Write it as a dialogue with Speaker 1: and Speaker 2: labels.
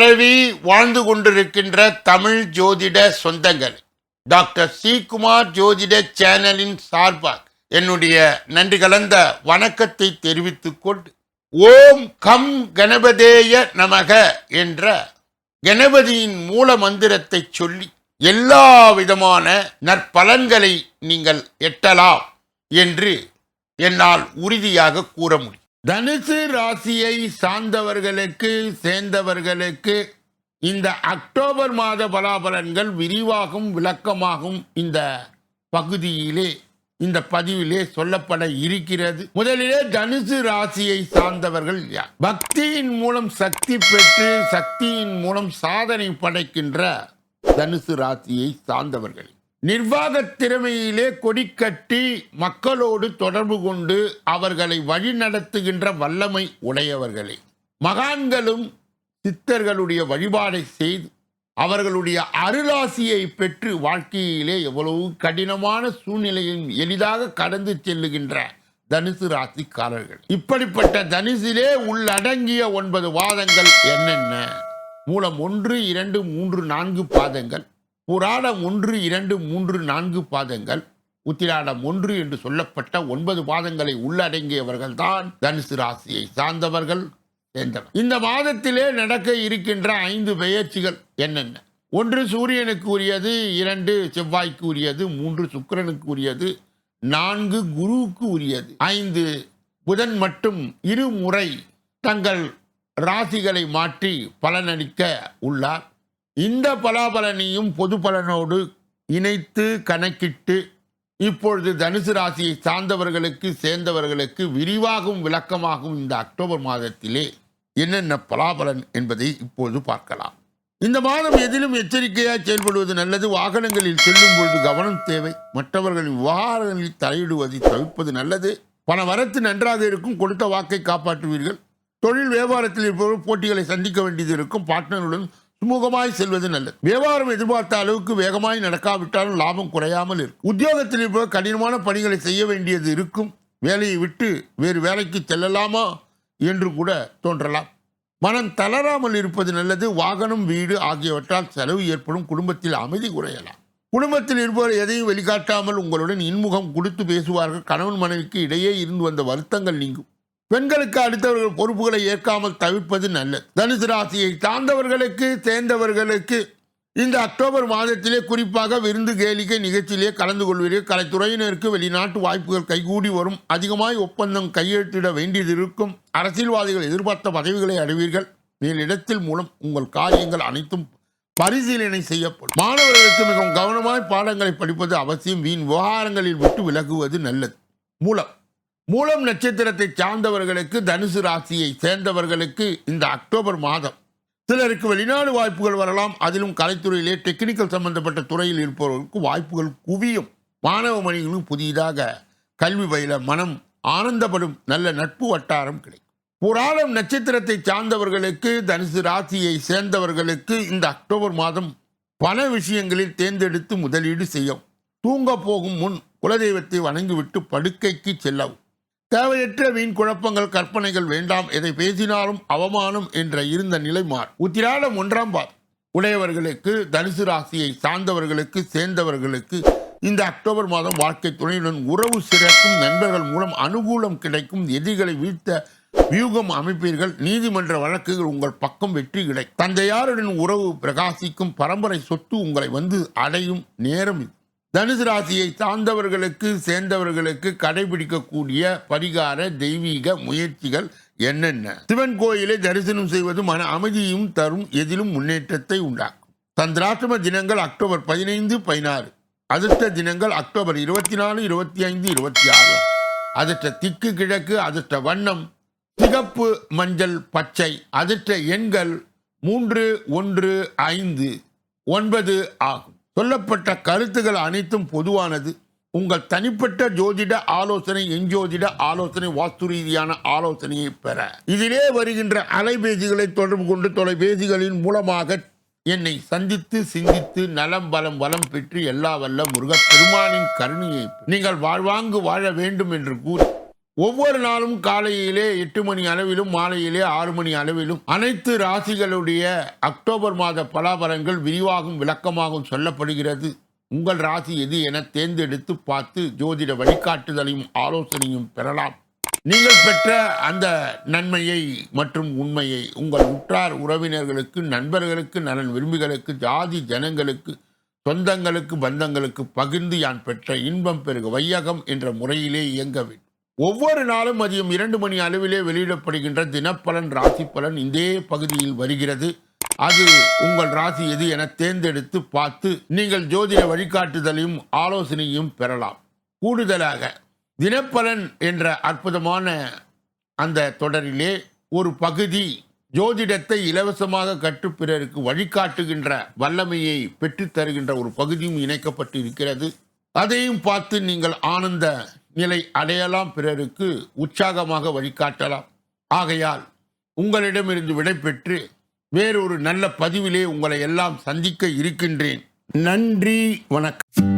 Speaker 1: பரவி வாழ்ந்து கொண்டிருக்கின்ற தமிழ் ஜோதிட சொந்தங்கள். டாக்டர் ஸ்ரீகுமார் ஜோதிட சேனலின் சார்பாக என்னுடைய நன்றி கலந்த வணக்கத்தை தெரிவித்துக் கொண்டு ஓம் கம் கணபதேய நமக என்ற கணபதியின் மூல மந்திரத்தை சொல்லி எல்லா விதமான நற்பலன்களை நீங்கள் எட்டலாம் என்று என்னால் உறுதியாக கூற முடியும். தனுசு ராசியை சார்ந்தவர்களுக்கு சேர்ந்தவர்களுக்கு இந்த அக்டோபர் மாத பலாபலன்கள் விரிவாகும் விளக்கமாகும் இந்த பகுதியிலே இந்த பதிவிலே சொல்லப்பட இருக்கிறது. முதலிலே தனுசு ராசியை சார்ந்தவர்கள் யார்? பக்தியின் மூலம் சக்தி பெற்று சக்தியின் மூலம் சாதனை படைக்கின்ற தனுசு ராசியை சார்ந்தவர்கள் நிர்வாக திறமையிலே கொடிக்கட்டி மக்களோடு தொடர்பு கொண்டு அவர்களை வழிநடத்துகின்ற வல்லமை உடையவர்களே. மகான்களும் சித்தர்களுடைய வழிபாடை செய்து அவர்களுடைய அருளாசியை பெற்று வாழ்க்கையிலே எவ்வளவு கடினமான சூழ்நிலையும் எளிதாக கடந்து செல்லுகின்ற தனுசு ராசிக்காரர்கள். இப்படிப்பட்ட தனுசிலே உள்ளடங்கிய ஒன்பது வாதங்கள் என்னென்ன? மூலம் ஒன்று இரண்டு மூன்று நான்கு பாதங்கள். புராணம் ஒன்று இரண்டு மூன்று நான்கு பாதங்கள். உத்திராடம் ஒன்று என்று சொல்லப்பட்ட ஒன்பது பாதங்களை உள்ளடங்கியவர்கள் தான் தனுசு ராசியை சார்ந்தவர்கள் சேர்ந்தவர் இந்த மாதத்திலே நடக்க இருக்கின்ற ஐந்து பெயர்ச்சிகள் என்னென்ன? ஒன்று சூரியனுக்கு உரியது இரண்டு செவ்வாய்க்கு உரியது மூன்று சுக்கிரனுக்கு உரியது நான்கு குருவுக்கு உரியது ஐந்து புதன் மட்டும் இருமுறை தங்கள் ராசிகளை மாற்றி பலனளிக்க உள்ளார். இந்த பலாபலனையும் பொது பலனோடு இணைத்து கணக்கிட்டு இப்பொழுது தனுசு ராசியை சார்ந்தவர்களுக்கு சேர்ந்தவர்களுக்கு விரிவாகவும் விளக்கமாகவும் இந்த அக்டோபர் மாதத்திலே என்னென்ன பலாபலன் என்பதை இப்பொழுது பார்க்கலாம். இந்த மாதம் எதிலும் எச்சரிக்கையாக செயல்படுவது நல்லது. வாகனங்களில் செல்லும் பொழுது கவனம் தேவை. மற்றவர்களின் விவகாரங்களில் தலையிடுவதை தவிர்ப்பது நல்லது. பண வரத்து நன்றாக இருக்கும். கொடுத்த வாக்கை காப்பாற்றுவீர்கள். தொழில் வியாபாரத்தில் இருப்பவர்கள் போட்டிகளை சந்திக்க வேண்டியது இருக்கும். பார்ட்னருடன் சுமூகமாய் செல்வது நல்லது. வியாபாரம் எதிர்பார்த்த அளவுக்கு வேகமாய் நடக்காவிட்டாலும் லாபம் குறையாமல் இருக்கும். உத்தியோகத்தில் இருப்பவர் கடினமான பணிகளை செய்ய வேண்டியது இருக்கும். வேலையை விட்டு வேறு வேலைக்கு செல்லலாமா என்று கூட தோன்றலாம். மனம் தளராமல் இருப்பது நல்லது. வாகனம் வீடு ஆகியவற்றால் செலவு ஏற்படும். குடும்பத்தில் அமைதி குறையலாம். குடும்பத்தில் இருப்பவர் எதையும் வெளிக்காட்டாமல் உங்களுடன் இன்முகம் கொடுத்து பேசுவார்கள். கணவன் மனைவிக்கு இடையே இருந்து வந்த வருத்தங்கள் நீங்கும். பெண்களுக்கு அடுத்தவர்கள் பொறுப்புகளை ஏற்காமல் தவிர்ப்பது நல்லது. தனுசு ராசியை சார்ந்தவர்களுக்கு சேர்ந்தவர்களுக்கு இந்த அக்டோபர் மாதத்திலே குறிப்பாக விருந்து கேளிக்கை நிகழ்ச்சியிலே கலந்து கொள்வீர்கள். கலைத்துறையினருக்கு வெளிநாட்டு வாய்ப்புகள் கைகூடி வரும். அதிகமாய் ஒப்பந்தம் கையெழுத்திட வேண்டியது இருக்கும். அரசியல்வாதிகள் எதிர்பார்த்த பதவிகளை அடைவீர்கள். மேலிடத்தில் மூலம் உங்கள் காரியங்கள் அனைத்தும் பரிசீலனை செய்யப்படும். மாணவர்களுக்கு மிகவும் கவனமாய் பாடங்களை படிப்பது அவசியம். வீண் விவகாரங்களில் விட்டு விலகுவது நல்லது. மூலம் மூலம் நட்சத்திரத்தை சார்ந்தவர்களுக்கு தனுசு ராசியை சேர்ந்தவர்களுக்கு இந்த அக்டோபர் மாதம். சிலருக்கு வெளிநாடு வாய்ப்புகள் வரலாம். அதிலும் கலைத்துறையிலே டெக்னிக்கல் சம்பந்தப்பட்ட துறையில் இருப்பவர்களுக்கு வாய்ப்புகள் குவியும். மாணவ மணிகளும் புதிதாக கல்வி பயில மனம் ஆனந்தப்படும். நல்ல நட்பு வட்டாரம் கிடைக்கும். புராணம் நட்சத்திரத்தை சார்ந்தவர்களுக்கு தனுசு ராசியை சேர்ந்தவர்களுக்கு இந்த அக்டோபர் மாதம் பல விஷயங்களில் தேர்ந்தெடுத்து முதலீடு செய்யும். தூங்க போகும் முன் குலதெய்வத்தை வணங்கிவிட்டு படுக்கைக்கு செல்லவும். தேவையற்ற வீண் குழப்பங்கள் கற்பனைகள் வேண்டாம் எதை பேசினாலும் அவமானம் என்ற இருந்த நிலை மாறும். உத்திராடம் ஒன்றாம் பார் உடையவர்களுக்கு தனுசு ராசியை சார்ந்தவர்களுக்கு சேர்ந்தவர்களுக்கு இந்த அக்டோபர் மாதம் வாழ்க்கை துணையுடன் உறவு சிறக்கும் நண்பர்கள் மூலம் அனுகூலம் கிடைக்கும் எதிரிகளை வீழ்த்த வியூகம் அமைப்பீர்கள். நீதிமன்ற வழக்குகள் உங்கள் பக்கம் வெற்றி கிடைக்கும். தந்தையாருடன் உறவு பிரகாசிக்கும். பரம்பரை சொத்து உங்களை வந்து அடையும் நேரம் இது. தனுசு ராசியை சார்ந்தவர்களுக்கு சேர்ந்தவர்களுக்கு கடைபிடிக்கக்கூடிய பரிகார தெய்வீக முயற்சிகள் என்னென்ன? சிவன் கோயிலை தரிசனம் செய்வது மன அமைதியும் தரும் எதிலும் முன்னேற்றத்தை உண்டாக்கும். சந்திராஷ்டம தினங்கள் அக்டோபர் பதினைந்து பதினாறு. அதிர்ஷ்ட தினங்கள் அக்டோபர் இருபத்தி நாலு இருபத்தி ஐந்து இருபத்தி ஆறு அதிர்ஷ்ட திக்கு கிழக்கு அதிர்ஷ்ட வண்ணம். சிகப்பு மஞ்சள் பச்சை அதிர்ஷ்ட எண்கள் மூன்று ஒன்று ஐந்து ஒன்பது ஆகும். சொல்லப்பட்ட கருத்துகள் அனைத்தும் பொதுவானது. உங்கள் தனிப்பட்ட ஜோதிட ஆலோசனை எஞ்சோதிட ஆலோசனை வாஸ்து ரீதியான ஆலோசனையை பெற. இதிலே வருகின்ற அலைபேசிகளை தொடர்பு கொண்டு தொலைபேசிகளின் மூலமாக என்னை சந்தித்து சிந்தித்து நலம் பலம் வளம் பெற்று எல்லா வல்ல முருகப் பெருமானின் கருணையை நீங்கள் வாழ்வாங்கு வாழ வேண்டும் என்று கூறி ஒவ்வொரு நாளும் காலையிலே எட்டு மணி அளவிலும் மாலையிலே ஆறு மணி அளவிலும் அனைத்து ராசிகளுடைய அக்டோபர் மாத பலாபரங்கள் விரிவாகும் விளக்கமாகவும் சொல்லப்படுகிறது. உங்கள் ராசி எது என தேர்ந்தெடுத்து பார்த்து ஜோதிட வழிகாட்டுதலையும் ஆலோசனையும் பெறலாம். நீங்கள் பெற்ற அந்த நன்மையை மற்றும் உண்மையை உங்கள் உற்றார் உறவினர்களுக்கு நண்பர்களுக்கு நலன் விரும்பிகளுக்கு ஜாதி ஜனங்களுக்கு சொந்தங்களுக்கு பந்தங்களுக்கு பகிர்ந்து யான் பெற்ற இன்பம் பெருக வையகம் என்ற முறையிலே இயங்க வேண்டும். ஒவ்வொரு நாளும் மதியம் இரண்டு மணி அளவிலே வெளியிடப்படுகின்ற தினப்பலன் ராசி பலன் இதே பகுதியில் வருகிறது. அது உங்கள் ராசி எது என தேர்ந்தெடுத்து பார்த்து நீங்கள் ஜோதிட வழிகாட்டுதலையும் ஆலோசனையும் பெறலாம். கூடுதலாக தினப்பலன் என்ற அற்புதமான அந்த தொடரிலே ஒரு பகுதி ஜோதிடத்தை இலவசமாக கற்று பிறருக்கு வழிகாட்டுகின்ற வல்லமையை பெற்றுத் தருகின்ற ஒரு பகுதியும் இணைக்கப்பட்டு இருக்கிறது அதையும் பார்த்து நீங்கள் ஆனந்த நிலை அடையலாம் பிறருக்கு உற்சாகமாக வழிகாட்டலாம். ஆகையால் உங்களிடமிருந்து விடைபெற்று வேறொரு நல்ல பதிவிலே உங்களை எல்லாம் சந்திக்க இருக்கின்றேன். நன்றி வணக்கம்.